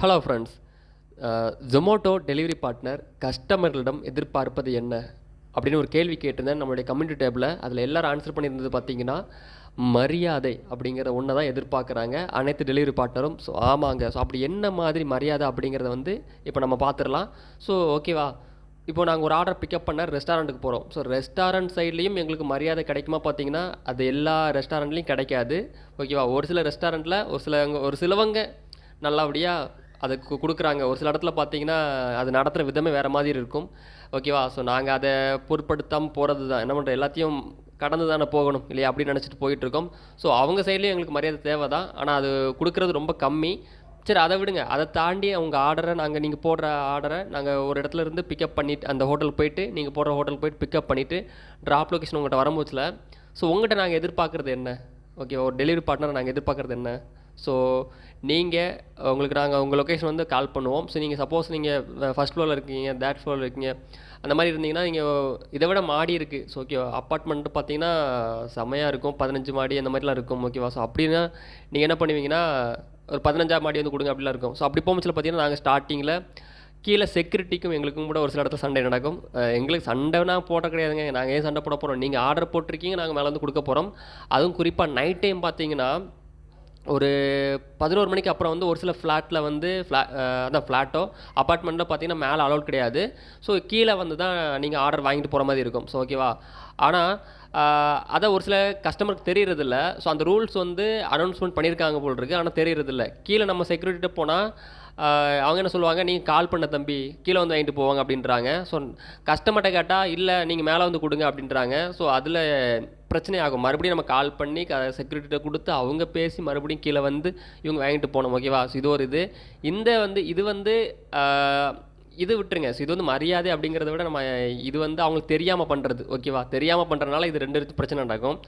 Hello friends Zomato delivery partner கஸ்டமர்களிடம் எதிர்பார்ப்பது என்ன? அப்படின்னு ஒரு கேள்வி கேட்டிருந்தேன். நம்மளுடைய கம்யூனிட்டி டேபில் அதில் எல்லோரும் ஆன்சர் பண்ணியிருந்தது பார்த்தீங்கன்னா மரியாதை அப்படிங்கிற ஒன்றை தான் எதிர்பார்க்குறாங்க. அனைத்து டெலிவரி பார்ட்னரும் ஸோ ஆமாங்க. ஸோ அப்படி என்ன மாதிரி மரியாதை அப்படிங்கிறத வந்து இப்போ நம்ம பார்த்துடலாம். ஸோ ஓகேவா இப்போ நாங்கள் ஒரு ஆர்டர் பிக்கப் பண்ண ரெஸ்டாரண்ட்டுக்கு போகிறோம் ஸோ ரெஸ்டாரண்ட் சைட்லேயும் எங்களுக்கு மரியாதை கிடைக்குமா பார்த்தீங்கன்னா அது எல்லா ரெஸ்டாரண்ட்லேயும் கிடைக்காது. ஓகேவா ஒரு சில ரெஸ்டாரண்ட்டில் ஒரு சில ஒரு சிலவங்க நல்லபடியாக அதுக்கு கொடுக்குறாங்க. ஒரு சில இடத்துல பார்த்தீங்கன்னா அது நடத்துகிற விதமே வேறு மாதிரி இருக்கும். ஓகேவா? ஸோ நாங்கள் அதை பொருட்படுத்தாமல் போகிறது தான் என்ன பண்ணுறோம் எல்லாத்தையும் கடந்து தானே போகணும் இல்லையா? அப்படின்னு நினச்சிட்டு போயிட்டுருக்கோம். ஸோ அவங்க சைட்லேயும் எங்களுக்கு மரியாதை தேவை தான் ஆனால் அது கொடுக்குறது ரொம்ப கம்மி. சரி அதை விடுங்க. அதை தாண்டி அவங்க ஆர்டரை நாங்கள் நீங்கள் போடுற ஆர்டரை நாங்கள் ஒரு இடத்துல இருந்து பிக்கப் பண்ணிட்டு அந்த ஹோட்டல் போயிட்டு நீங்கள் போடுற ஹோட்டல் போயிட்டு பிக்கப் பண்ணிவிட்டு ட்ராப் லொக்கேஷன் உங்கள்கிட்ட வரும்போதுல ஸோ உங்கள்கிட்ட நாங்கள் எதிர்பார்க்குறது என்ன? ஓகே ஒரு டெலிவரி பார்ட்னர் நாங்கள் எதிர்பார்க்குறது என்ன? ஸோ நீங்கள் உங்களுக்கு நாங்கள் உங்கள் லொக்கேஷன் வந்து கால் பண்ணுவோம். ஸோ நீங்கள் சப்போஸ் நீங்கள் ஃபஸ்ட் ஃப்ளோரில் இருக்கீங்க தேர்ட் ஃப்ளோரில் இருக்கீங்க அந்த மாதிரி இருந்தீங்கன்னா நீங்கள் இதை விட மாடி இருக்குது ஸோ ஓகே அப்பார்ட்மெண்ட்டு பார்த்தீங்கன்னா செமையாக இருக்கும். பதினஞ்சு மாடி அந்த மாதிரிலாம் இருக்கும் ஓகேவா ஸோ அப்படின்னா நீங்கள் என்ன பண்ணுவீங்கன்னா ஒரு பதினஞ்சாம் மாடி வந்து கொடுங்க அப்படிலாம் இருக்கும். ஸோ அப்படி போகும்போது பார்த்தீங்கன்னா நாங்கள் ஸ்டார்டிங்கில் கீழே செக்யூரிட்டிக்கும் எங்களுக்கும் கூட ஒரு சில இடத்துல சண்டை நடக்கும். எங்களுக்கு சண்டைனா போட்ட கிடையாதுங்க. நாங்கள் ஏன் சண்டை போட போகிறோம் நீங்கள் ஆர்டர் போட்டிருக்கீங்க நாங்கள் மேலே வந்து கொடுக்க போகிறோம் அதுவும் குறிப்பாக நைட் டைம் பார்த்தீங்கன்னா ஒரு பதினோரு மணிக்கு அப்புறம் வந்து ஒரு சில ஃப்ளாட்டில் வந்து ஃப்ளா அதான் ஃப்ளாட்டோ அப்பார்ட்மெண்ட்டில் பார்த்தீங்கன்னா மேலே அலோட் கிடையாது. ஸோ கீழே வந்து தான் நீங்கள் ஆர்டர் வாங்கிட்டு போகிற மாதிரி இருக்கும். ஸோ ஓகேவா ஆனால் அதை ஒரு சில கஸ்டமருக்கு தெரியறதில்ல. ஸோ அந்த ரூல்ஸ் வந்து அனௌன்ஸ்மெண்ட் பண்ணியிருக்காங்க போல் இருக்குது ஆனால் தெரியறதில்ல. கீழே நம்ம செக்யூரிட்டிகிட்ட போனால் அவங்க என்ன சொல்லுவாங்க? நீங்கள் கால் பண்ண தம்பி. கீழே வந்து வாங்கிட்டு போவாங்க அப்படின்றாங்க. ஸோ கஸ்டமர்கிட்ட கேட்டால் இல்லை நீங்கள் மேலே வந்து கொடுங்க அப்படின்றாங்க. ஸோ அதில் பிரச்சனை ஆகும் மறுபடியும் நம்ம கால் பண்ணி க செக்யூரிட்டிகிட்ட கொடுத்து அவங்க பேசி மறுபடியும் கீழே வந்து இவங்க வாங்கிட்டு போகணும். ஓகேவா ஸோ இது ஒரு இது. இந்த வந்து இது வந்து இது விட்டுருங்க. ஸோ இது வந்து மரியாதை அப்படிங்கிறத விட நம்ம இது வந்து அவங்களுக்கு தெரியாமல் பண்ணுறது ஓகேவா தெரியாமல் பண்ணுறதுனால இது ரெண்டு பிரச்சனை நடக்கும்.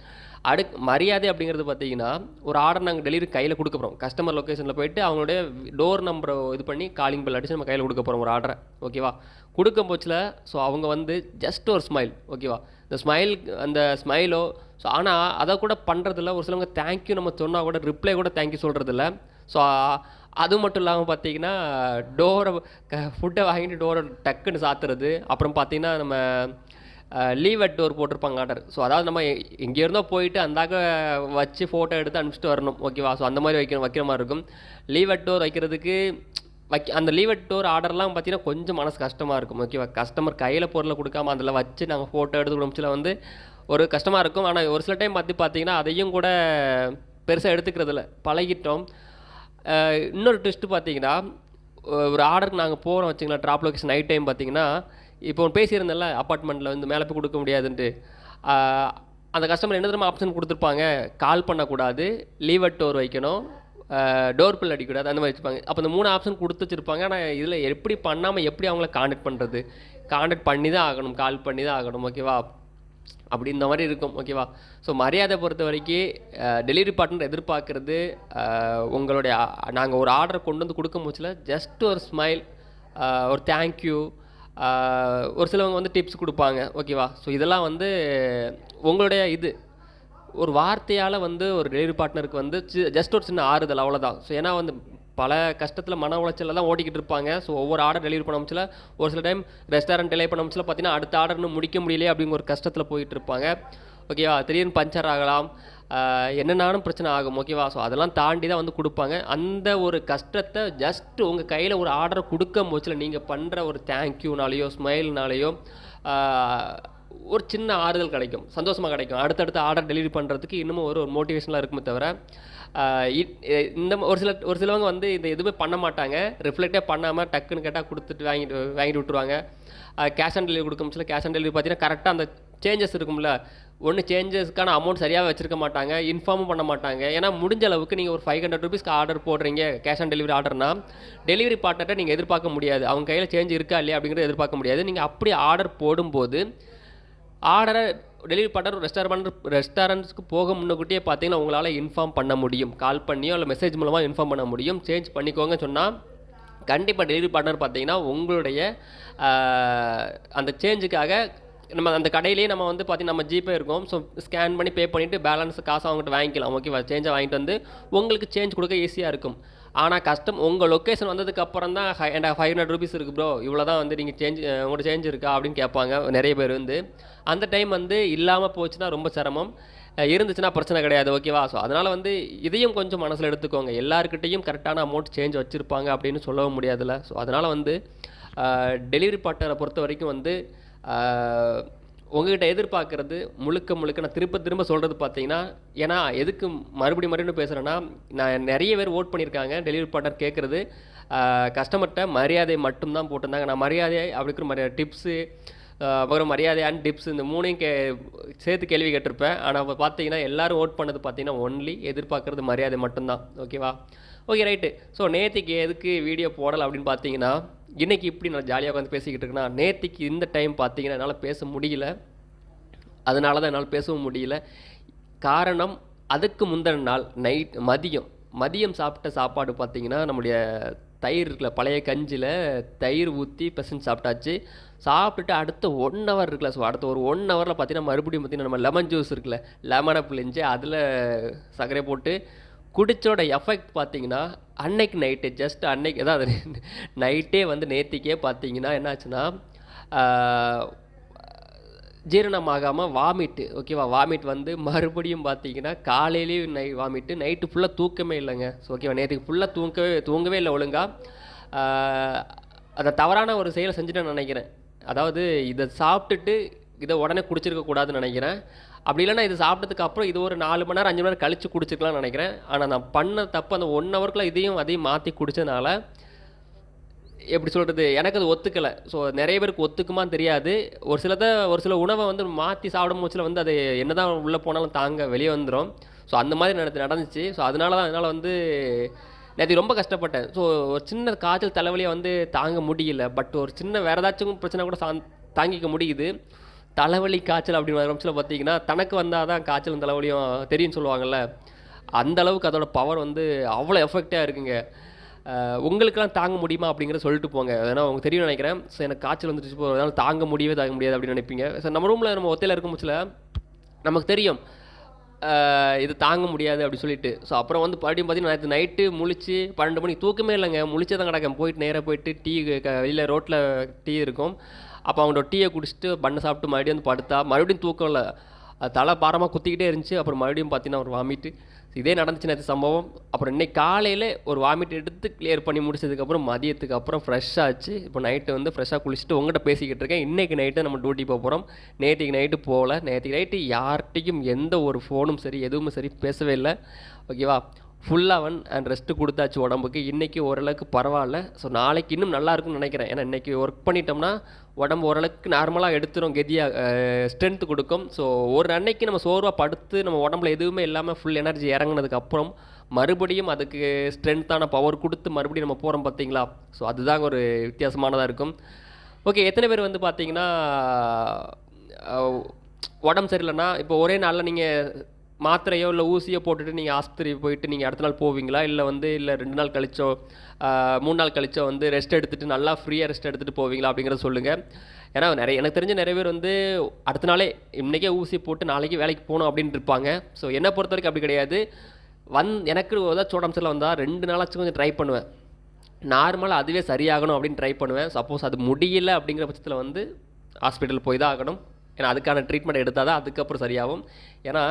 அடுக் மரியாதை அப்படிங்கிறது பார்த்தீங்கன்னா ஒரு ஆர்டர் நாங்கள் டெலிவரி கையில் கொடுக்க போகிறோம் கஸ்டமர் லொக்கேஷனில் போயிட்டு அவங்களுடைய டோர் நம்பரை இது பண்ணி காலிங் பெல் அடிச்சு நம்ம கையில் கொடுக்க போகிறோம் ஒரு ஆர்டரை ஓகேவா கொடுக்கும் போச்சில் ஸோ அவங்க வந்து ஜஸ்ட் ஒரு ஸ்மைல் ஓகேவா இந்த ஸ்மைல் அந்த ஸ்மைலோ ஸோ ஆனால் அதை கூட பண்ணுறதில்ல ஒரு சிலவங்க தேங்க்யூ நம்ம சொன்னால் கூட ரிப்ளை கூட தேங்க்யூ சொல்கிறதில்ல ஸோ அது மட்டும் இல்லாமல் பார்த்தீங்கன்னா டோரை க ஃபுட்டை வாங்கிட்டு டோரை டக்குன்னு சாத்துறது. அப்புறம் பார்த்தீங்கன்னா நம்ம லீவ் அட் டோர் போட்டிருப்பாங்க ஆர்டர் ஸோ அதாவது நம்ம எ- இருந்தோ போயிட்டு அந்தாக்க வச்சு ஃபோட்டோ எடுத்து அனுப்பிச்சிட்டு வரணும். ஓகேவா ஸோ அந்த மாதிரி வைக்கிற வைக்கிற மாதிரி இருக்கும். லீவ் அட் டோர் வைக்கிறதுக்கு வைக்க அந்த லீவ் அட் டோர் ஆர்டர்லாம் பார்த்தீங்கன்னா கொஞ்சம் மனசு கஷ்டமாக இருக்கும். ஓகேவா கஸ்டமர் கையில் பொருளை கொடுக்காம அதில் வச்சு நாங்கள் ஃபோட்டோ எடுத்து கொடுமிச்சில் வந்து ஒரு கஷ்டமாக இருக்கும். ஆனால் ஒரு சில டைம் பார்த்து பார்த்தீங்கன்னா அதையும் கூட பெருசாக எடுத்துக்கிறதில்ல பழகிட்டோம். இன்னொரு ட்விஸ்ட்டு பார்த்தீங்கன்னா ஒரு ஆர்டருக்கு நாங்கள் போகிறோம் வச்சுங்களா ட்ராப் லொக்கேஷன் நைட் டைம் பார்த்தீங்கன்னா இப்போ பேசியிருந்தேன்ல அப்பார்ட்மெண்ட்டில் வந்து மேலே போய் கொடுக்க முடியாதுன்ட்டு. அந்த கஸ்டமர் என்ன தெரியுமா ஆப்ஷன் கொடுத்துருப்பாங்க? கால் பண்ணக்கூடாது. லீவ் அட் டோர் வைக்கணும். டோர் பில் அடிக்கூடாது அந்த மாதிரி வச்சுப்பாங்க. அப்போ இந்த மூணு ஆப்ஷன் கொடுத்து வச்சுருப்பாங்க. ஆனால் இதில் எப்படி பண்ணாமல் எப்படி அவங்கள காண்டக்ட் பண்ணுறது காண்டக்ட் பண்ணி தான் ஆகணும் கால் பண்ணி தான் ஆகணும் ஓகேவா அப்படி இந்த மாதிரி இருக்கும் ஓகேவா ஸோ மரியாதை பொறுத்த வரைக்கும் டெலிவரி பார்ட்னர் எதிர்பார்க்குறது உங்களுடைய நாங்கள் ஒரு ஆர்டர் கொண்டு வந்து கொடுக்க போச்சில் ஜஸ்ட் ஒரு ஸ்மைல் ஒரு தேங்க்யூ ஒரு சிலவங்க வந்து டிப்ஸ் கொடுப்பாங்க ஓகேவா ஸோ இதெல்லாம் வந்து உங்களுடைய இது. ஒரு வார்த்தையால் வந்து ஒரு டெலிவரி பார்ட்னருக்கு வந்து ஜஸ்ட் ஒரு சின்ன ஆறுதல் அவ்வளோதான் ஸோ ஏன்னா வந்து பல கஷ்டத்தில் மன உளைச்சலில் தான் ஓடிக்கிட்டு இருப்பாங்க. ஸோ ஒவ்வொரு ஆர்டர் டெலிவரி பண்ண முடியல ஒரு சில டைம் ரெஸ்டாரண்ட் டெலிவரி பண்ண முடியல பார்த்தீங்கன்னா அடுத்த ஆர்டர் முடிக்க முடியலையே அப்படிங்கிற ஒரு கஷ்டத்தில் போயிட்டு இருப்பாங்க. ஓகேவா திடீர்னு பஞ்சர் ஆகலாம். என்னென்னாலும் பிரச்சனை ஆகும். ஓகேவா ஸோ அதெல்லாம் தாண்டி தான் வந்து கொடுப்பாங்க. அந்த ஒரு கஷ்டத்தை ஜஸ்ட் உங்கள் கையில் ஒரு ஆர்டர் கொடுக்க போச்சில் நீங்கள் பண்ணுற ஒரு தேங்க்யூனாலேயோ ஸ்மைல்னாலேயோ ஒரு சின்ன ஆறுதல் கிடைக்கும். சந்தோஷமாக கிடைக்கும். அடுத்தடுத்த ஆர்டர் டெலிவரி பண்ணுறதுக்கு இன்னமும் ஒரு ஒரு மோட்டிவேஷனாக இருக்குமே தவிர இ- இந்த ஒரு சில ஒரு சிலவங்க வந்து இந்த எதுவுமே பண்ண மாட்டாங்க. ரிஃப்ளெக்டே பண்ணாமல் டக்குன்னு கேட்டால் கொடுத்துட்டு வாங்கிட்டு வாங்கிட்டு விட்டுருவாங்க. கேஷ் ஆன் டெலிவரி கொடுக்கும் சில கேஷ் ஆன் டெலிவரி பார்த்தீங்கன்னா கரெக்டாக அந்த சேஞ்சஸ் இருக்கும்ல. ஒன்று சேஞ்சஸ்க்கான அமௌண்ட் சரியாக வச்சுருக்க மாட்டாங்க. இன்ஃபார்மும் பண்ண மாட்டாங்க. ஏன்னா முடிஞ்ச அளவுக்கு நீங்கள் ஒரு ஃபைவ் ஹண்ட்ரட் ருபீஸ்க்கு ஆர்டர் போடுறீங்க கேஷ் ஆன் டெலிவரி ஆர்டர்னா டெலிவரி பார்ட்னர்கிட்ட நீங்கள் எதிர்பார்க்க முடியாது. அவங்க கையில் சேஞ்ச் இருக்கா இல்லையா அப்படிங்கிறத எதிர்பார்க்க முடியாது. நீங்கள் அப்படி ஆர்டர் போடும்போது ஆர்டரை டெலிவரி பண்ணுற ரெஸ்டாரண்ட் ரெஸ்டாரண்ட்ஸ்க்கு போக முன்னக்கூட்டியே பார்த்தீங்கன்னா உங்களால் இன்ஃபார்ம் பண்ண முடியும். கால் பண்ணியோ இல்லை மெசேஜ் மூலமாக இன்ஃபார்ம் பண்ண முடியும். சேஞ்ச் பண்ணிக்கோங்க சொன்னால் கண்டிப்பாக டெலிவரி பார்ட்னர் பார்த்தீங்கன்னா உங்களுடைய அந்த சேஞ்சுக்காக நம்ம அந்த கடையிலேயே நம்ம வந்து பார்த்திங்கன்னா நம்ம ஜிபே இருக்கும். ஸோ ஸ்கேன் பண்ணி பே பண்ணிவிட்டு பேலன்ஸ் காசு அவங்ககிட்ட வாங்கிக்கலாம். ஓகேவா சேஞ்சை வாங்கிட்டு வந்து உங்களுக்கு சேஞ்ச் கொடுக்க ஈஸியாக இருக்கும். ஆனால் கஸ்டம் உங்கள் லொக்கேஷன் வந்ததுக்கு அப்புறம் தான் high end five hundred rupees இருக்குது ப்ரோ இவ்வளோ தான் வந்து நீங்கள் சேஞ்ச் உங்கள்கிட்ட சேஞ்ச் இருக்கா அப்படின்னு கேட்பாங்க. நிறைய பேர் வந்து. அந்த டைம் வந்து இல்லாமல் போச்சுன்னா ரொம்ப சிரமம். இருந்துச்சுன்னா பிரச்சனை கிடையாது. ஓகேவா ஸோ அதனால் வந்து இதையும் கொஞ்சம் மனசில் எடுத்துக்கோங்க. எல்லாருக்கிட்டேயும் கரெக்டான அமௌண்ட் சேஞ்ச் வச்சுருப்பாங்க அப்படின்னு சொல்லவும் முடியாதுல்ல. ஸோ அதனால் வந்து டெலிவரி பார்ட்னரை பொறுத்த வரைக்கும் வந்து உங்ககிட்ட எதிர்பார்க்கறது முழுக்க முழுக்க நான் திரும்ப திரும்ப சொல்கிறது பார்த்தீங்கன்னா ஏன்னா எதுக்கு மறுபடியும் மறுபடியும் பேசுகிறேன்னா நான் நிறைய பேர் ஓட் பண்ணியிருக்காங்க டெலிவரி பார்ட்னர் கேட்குறது. கஸ்டமர்கிட்ட மரியாதை மட்டும்தான் போட்டிருந்தாங்க. நான் மரியாதை அப்படிங்கிற மரியாதை டிப்ஸு அப்புறம் மரியாதையான டிப்ஸ் இந்த மூணையும் கே சேர்த்து கேள்வி கேட்டிருப்பேன். ஆனால் இப்போ பார்த்தீங்கன்னா எல்லாரும் ஓட் பண்ணது பார்த்தீங்கன்னா ஒன்லி எதிர்பார்க்குறது மரியாதை மட்டும்தான். ஓகேவா ஓகே ரைட்டு ஸோ நேத்திக்கு எதுக்கு வீடியோ போடலை அப்படின்னு பார்த்தீங்கன்னா இன்றைக்கி இப்படி நான் ஜாலியாக உட்காந்து பேசிக்கிட்டு இருக்கேன்னா நேத்திக்கு இந்த டைம் பார்த்தீங்கன்னா என்னால் பேச முடியல. அதனால தான் என்னால் பேசவும் முடியல. காரணம் அதுக்கு முந்தின நாள் நைட் மதியம். மதியம் சாப்பிட்ட சாப்பாடு பார்த்தீங்கன்னா நம்முடைய தயிர் இருக்குல்ல பழைய கஞ்சியில் தயிர் ஊற்றி பெசஞ்சு சாப்பிட்டாச்சு. சாப்பிட்டுட்டு அடுத்த ஒன் ஹவர் இருக்குல்ல ஸோ அடுத்த ஒரு ஒன் ஹவரில் பார்த்தீங்கன்னா மறுபடியும் பார்த்தீங்கன்னா நம்ம லெமன் ஜூஸ் இருக்குல்ல லெமனை பிழிஞ்சு அதில் சர்க்கரை போட்டு குடிச்சோட எஃபெக்ட் பார்த்தீங்கன்னா அன்னைக்கு நைட்டு ஜஸ்ட் அன்னைக்கு அதாவது நைட்டே வந்து நேத்திக்கே பார்த்தீங்கன்னா என்னாச்சுன்னா ஜீரணமாகாமல் வாமிட்டு ஓகேவா வாமிட் வந்து மறுபடியும் பார்த்தீங்கன்னா காலையிலேயும் நை வாமிட்டு நைட்டு ஃபுல்லாக தூக்கமே இல்லைங்க. ஸோ ஓகேவா நேற்றுக்கு ஃபுல்லாக தூங்கவே தூங்கவே இல்லை ஒழுங்காக அதை தவறான ஒரு செயலை செஞ்சுட்டேன்னு நினைக்கிறேன். அதாவது இதை சாப்பிட்டுட்டு இதை உடனே குடிச்சிருக்க கூடாதுன்னு நினைக்கிறேன். அப்படி இல்லைன்னா இது சாப்பிட்டதுக்கு அப்புறம் இது ஒரு நாலு மணி நேரம் அஞ்சு மணி நேரம் கழிச்சு குடிச்சிருக்கலாம்னு நினைக்கிறேன். ஆனால் நான் பண்ண தப்பு அந்த ஒன் ஹவருக்குள்ள இதையும் அதையும் மாற்றி குடித்ததுனால எப்படி சொல்கிறது எனக்கு அது ஒத்துக்கலை. ஸோ நிறைய பேருக்கு ஒத்துக்குமான்னு தெரியாது. ஒரு சிலதை ஒரு சில உணவை வந்து மாற்றி சாப்பிடும் போச்சுல வந்து அது என்னதான் உள்ளே போனாலும் தாங்க வெளியே வந்துடும் ஸோ அந்த மாதிரி நடந்து நடந்துச்சு. ஸோ அதனால தான் அதனால் வந்து நேற்று ரொம்ப கஷ்டப்பட்டேன். ஸோ ஒரு சின்ன காய்ச்சல் தலைவலியை வந்து தாங்க முடியல. பட் ஒரு சின்ன வேறு ஏதாச்சும் பிரச்சனை கூட சா தாங்கிக்க முடியுது. தலைவலி காய்ச்சல் அப்படின்னு ஆரம்பிச்சில் பார்த்தீங்கன்னா தனக்கு வந்தால் தான் காய்ச்சலும் தலைவலியும் தெரியும்னு சொல்லுவாங்கள்ல அந்த அளவுக்கு அதோட பவர் வந்து அவ்வளோ எஃபெக்டாக இருக்குங்க. உங்களுக்கெல்லாம் தாங்க முடியுமா அப்படிங்கிறத சொல்லிட்டு போங்க. ஏன்னா உங்களுக்கு தெரியும் நினைக்கிறேன். ஸோ எனக்கு காய்ச்சல் வந்துருச்சு போகிறதுனால தாங்க முடியவே தாங்க முடியாது அப்படின்னு நினைப்பீங்க. ஸோ நம்ம ரூமில் நம்ம ஒத்தையில் இருக்கும் பட்சத்தில் நமக்கு தெரியும். இது தாங்க முடியாது அப்படி சொல்லிட்டு. ஸோ அப்புறம் வந்து மறுபடியும் பார்த்தீங்கன்னா நேற்று நைட்டு முழிச்சு பன்னெண்டு மணிக்கு தூக்கமே இல்லைங்க. முழிச்சே தான் கிடக்கேன். போயிட்டு நேராக போயிட்டு டீ வெளியில் ரோட்டில் டீ இருக்கும். அப்போ அவங்களோட டீயை குடிச்சிட்டு பண்ணை சாப்பிட்டு மறுபடியும் வந்து படுத்தா மறுபடியும் தூக்கம் இல்லை. தலை பாரமாக குத்திக்கிட்டே இருந்துச்சு. அப்புறம் மறுபடியும் பார்த்தீங்கன்னா ஒரு வாமிட்டு இதே நடந்துச்சு நேற்று சம்பவம். அப்புறம் இன்னைக்கு காலையில் ஒரு வாமிட் எடுத்து கிளியர் பண்ணி முடிச்சதுக்கப்புறம் மதியத்துக்கு அப்புறம் ஃப்ரெஷ் ஆச்சு. இப்போ நைட்டு வந்து ஃப்ரெஷ்ஷாக குளிச்சுட்டு உங்கள்கிட்ட பேசிக்கிட்டு இருக்கேன். இன்றைக்கி நைட்டு நம்ம டியூட்டி போக போகிறோம் நேற்றுக்கு நைட்டு போகல. நேற்றுக்கு நைட்டு யார்கிட்டையும் எந்த ஒரு ஃபோனும் சரி எதுவுமே சரி பேசவே இல்லை. ஓகேவா ஃபுல்லாக ஒன் அண்ட் ரெஸ்ட்டு கொடுத்தாச்சு உடம்புக்கு. இன்றைக்கி ஓரளவுக்கு பரவாயில்ல. ஸோ நாளைக்கு இன்னும் நல்லா இருக்கும்னு நினைக்கிறேன். ஏன்னா இன்றைக்கி ஒர்க் பண்ணிட்டோம்னா உடம்பு ஓரளவுக்கு நார்மலாக எடுத்துரும் கெதியாக ஸ்ட்ரென்த்து கொடுக்கும். ஸோ ஒரு அன்னைக்கு நம்ம சோர்வாக படுத்து நம்ம உடம்புல எதுவுமே இல்லாமல் ஃபுல் எனர்ஜி இறங்கினதுக்கப்புறம் மறுபடியும் அதுக்கு ஸ்ட்ரென்த்தான பவர் கொடுத்து மறுபடியும் நம்ம போகிறோம் பார்த்தீங்களா? ஸோ அதுதாங்க ஒரு வித்தியாசமானதாக இருக்கும். ஓகே எத்தனை பேர் வந்து பார்த்தீங்கன்னா உடம்பு சரியில்லைன்னா இப்போ ஒரே நாளில் நீங்கள் மாத்திரையோ இல்லை ஊசியோ போட்டுட்டு நீங்கள் ஆஸ்பத்திரி போயிட்டு நீங்கள் அடுத்த நாள் போவீங்களா? இல்லை வந்து இல்லை ரெண்டு நாள் கழிச்சோ மூணு நாள் கழிச்சோ வந்து ரெஸ்ட் எடுத்துகிட்டு நல்லா ஃப்ரீயாக ரெஸ்ட் எடுத்துகிட்டு போவீங்களா அப்படிங்கிறத சொல்லுங்கள் ஏன்னா நிறைய எனக்கு தெரிஞ்ச நிறைய பேர் வந்து அடுத்த நாளே இன்றைக்கே ஊசி போட்டு நாளைக்கு வேலைக்கு போகணும் அப்படின்ட்டு இருப்பாங்க. ஸோ என்னை பொறுத்த வரைக்கும் அப்படி கிடையாது. வந் எனக்கு ஏதாச்சும் உடம்பு சரியில்லை வந்தால் ரெண்டு நாளாச்சும் கொஞ்சம் ட்ரை பண்ணுவேன். நார்மலாக அதுவே சரியாகணும் அப்படின்னு ட்ரை பண்ணுவேன். சப்போஸ் அது முடியல அப்படிங்கிற பட்சத்தில் வந்து ஹாஸ்பிட்டல் போய் தான் ஆகணும். ஏன்னா அதுக்கான ட்ரீட்மெண்ட் எடுத்தால் தான் அதுக்கப்புறம் சரியாகும். ஏன்னா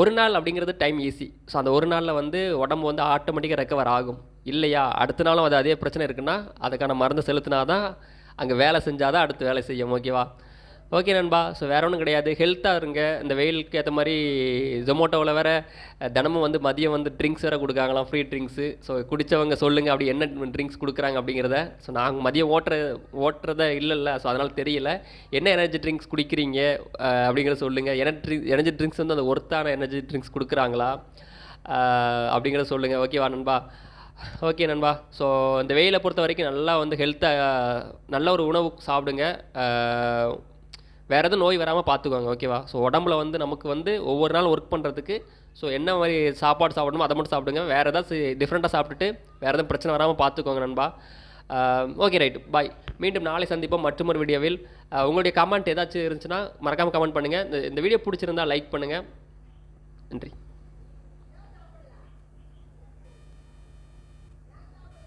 ஒரு நாள் அப்படிங்கிறது டைம் ஈஸி ஸோ அந்த ஒரு நாளில் வந்து உடம்பு வந்து ஆட்டோமேட்டிக்காக ரெக்கவர் ஆகும். இல்லையா? அடுத்த நாளும் அது அதே பிரச்சனை இருக்குன்னா அதுக்கான மருந்து செலுத்தினா தான் அங்கே வேலை செஞ்சால் தான் அடுத்து வேலை செய்யும். ஓகேவா ஓகே நண்பா. ஸோ வேற ஒன்றும் கிடையாது. ஹெல்த்தாக இருங்க. இந்த வெயிலுக்கு ஏற்ற மாதிரி ஜொமோட்டோவில் வேற தினமும் வந்து மதியம் வந்து ட்ரிங்க்ஸ் வேறு கொடுக்காங்களாம் ஃப்ரீ ட்ரிங்க்ஸு ஸோ குடித்தவங்க சொல்லுங்கள் அப்படி என்ன ட்ரிங்க்ஸ் கொடுக்குறாங்க அப்படிங்கிறத. ஸோ நாங்கள் மதியம் ஓட்டுற ஓட்டுறத இல்லைல்ல. ஸோ அதனால் தெரியல. என்ன எனர்ஜி ட்ரிங்க்ஸ் குடிக்கிறீங்க அப்படிங்கிறத சொல்லுங்கள் எனர்ஜி எனர்ஜி ட்ரிங்க்ஸ் வந்து அந்த ஒர்த்தான எனர்ஜி ட்ரிங்க்ஸ் கொடுக்குறாங்களா அப்படிங்கிறத சொல்லுங்கள் ஓகேவா நண்பா? ஓகே நண்பா. ஸோ இந்த வெயிலை பொறுத்த வரைக்கும் நல்லா வந்து ஹெல்த்தாக நல்ல ஒரு உணவு சாப்பிடுங்க. வேறு எதுவும் நோய் வராமல் பார்த்துக்கோங்க ஓகேவா ஸோ உடம்புல வந்து நமக்கு வந்து ஒவ்வொரு நாள் ஒர்க் பண்ணுறதுக்கு ஸோ என்ன மாதிரி சாப்பாடு சாப்பிடணுமோ அதை மட்டும் சாப்பிடுங்க. வேறு ஏதாச்சும் டிஃப்ரெண்ட்டாக சாப்பிட்டுட்டு வேறு எதுவும் பிரச்சனை வராமல் பார்த்துக்கோங்க நண்பா. ஓகே ரைட் பாய் மீண்டும் நாளை சந்திப்போம் மற்றொரு வீடியோவில். உங்களுடைய கமெண்ட் ஏதாச்சும் இருந்துச்சுன்னா மறக்காமல் கமெண்ட் பண்ணுங்கள் இந்த இந்த வீடியோ பிடிச்சிருந்தா லைக் பண்ணுங்கள் நன்றி.